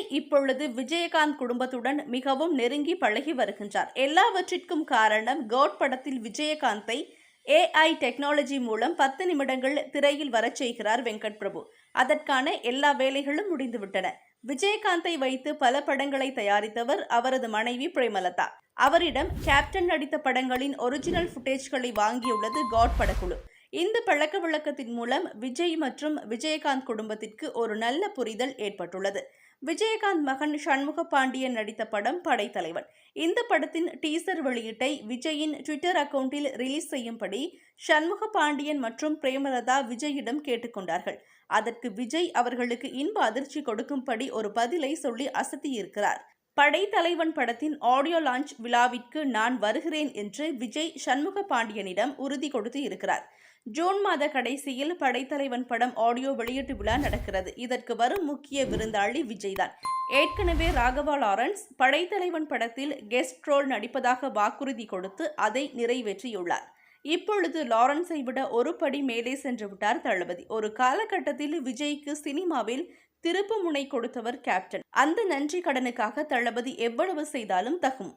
விஜய் இப்பொழுது விஜயகாந்த் குடும்பத்துடன் மிகவும் நெருங்கி பழகி வருகின்றார். எல்லாவற்றிற்கும் காரணம் கோட் படத்தில் விஜயகாந்தை ஏஐ டெக்னாலஜி மூலம் பத்து நிமிடங்கள் திரையில் வரச் செய்கிறார் வெங்கட் பிரபு. அதற்கான எல்லா வேலைகளும் முடிந்துவிட்டன. விஜயகாந்தை வைத்து பல படங்களை தயாரித்தவர் அவரது மனைவி பிரேமலதா. அவரிடம் கேப்டன் நடித்த படங்களின் ஒரிஜினல் ஃபுட்டேஜ்களை வாங்கியுள்ளது காட் படக்குழு. இந்த பழக்க வழக்கத்தின் மூலம் விஜய் மற்றும் விஜயகாந்த் குடும்பத்திற்கு ஒரு நல்ல புரிதல் ஏற்பட்டுள்ளது. விஜயகாந்த் மகன் சண்முக பாண்டியன் நடித்த படம் படைத்தலைவன். இந்த படத்தின் டீசர் வெளியீட்டை விஜயின் ட்விட்டர் அக்கவுண்டில் ரிலீஸ் செய்யும்படி சண்முக பாண்டியன் மற்றும் பிரேமலதா விஜயிடம் கேட்டுக்கொண்டார்கள் அதற்கு விஜய் அவர்களுக்கு இன்ப அதிர்ச்சி கொடுக்கும்படி ஒரு பதிலை சொல்லி அசத்தியிருக்கிறார். படைத்தலைவன் படத்தின் ஆடியோ லான்ச் விழாவிற்கு நான் வருகிறேன் என்று விஜய் சண்முக பாண்டியனிடம் உறுதி கொடுத்து இருக்கிறார். ஜூன் மாத கடைசியில் படைத்தலைவன் படம் ஆடியோ வெளியீட்டு விழா நடக்கிறது. இதற்கு வரும் முக்கிய விருந்தாளி விஜய்தான். ஏற்கனவே ராகவா லாரன்ஸ் படைத்தலைவன் படத்தில் கெஸ்ட் ரோல் நடிப்பதாக வாக்குறுதி கொடுத்து அதை நிறைவேற்றியுள்ளார். இப்பொழுது லாரன்ஸை விட ஒரு படி மேலே சென்று விட்டார் தளபதி. ஒரு காலகட்டத்தில் விஜய்க்கு சினிமாவில் திருப்பு முனை கொடுத்தவர் கேப்டன் அந்த நன்றி கடனுக்காக தளபதி எவ்வளவு செய்தாலும் தகும்.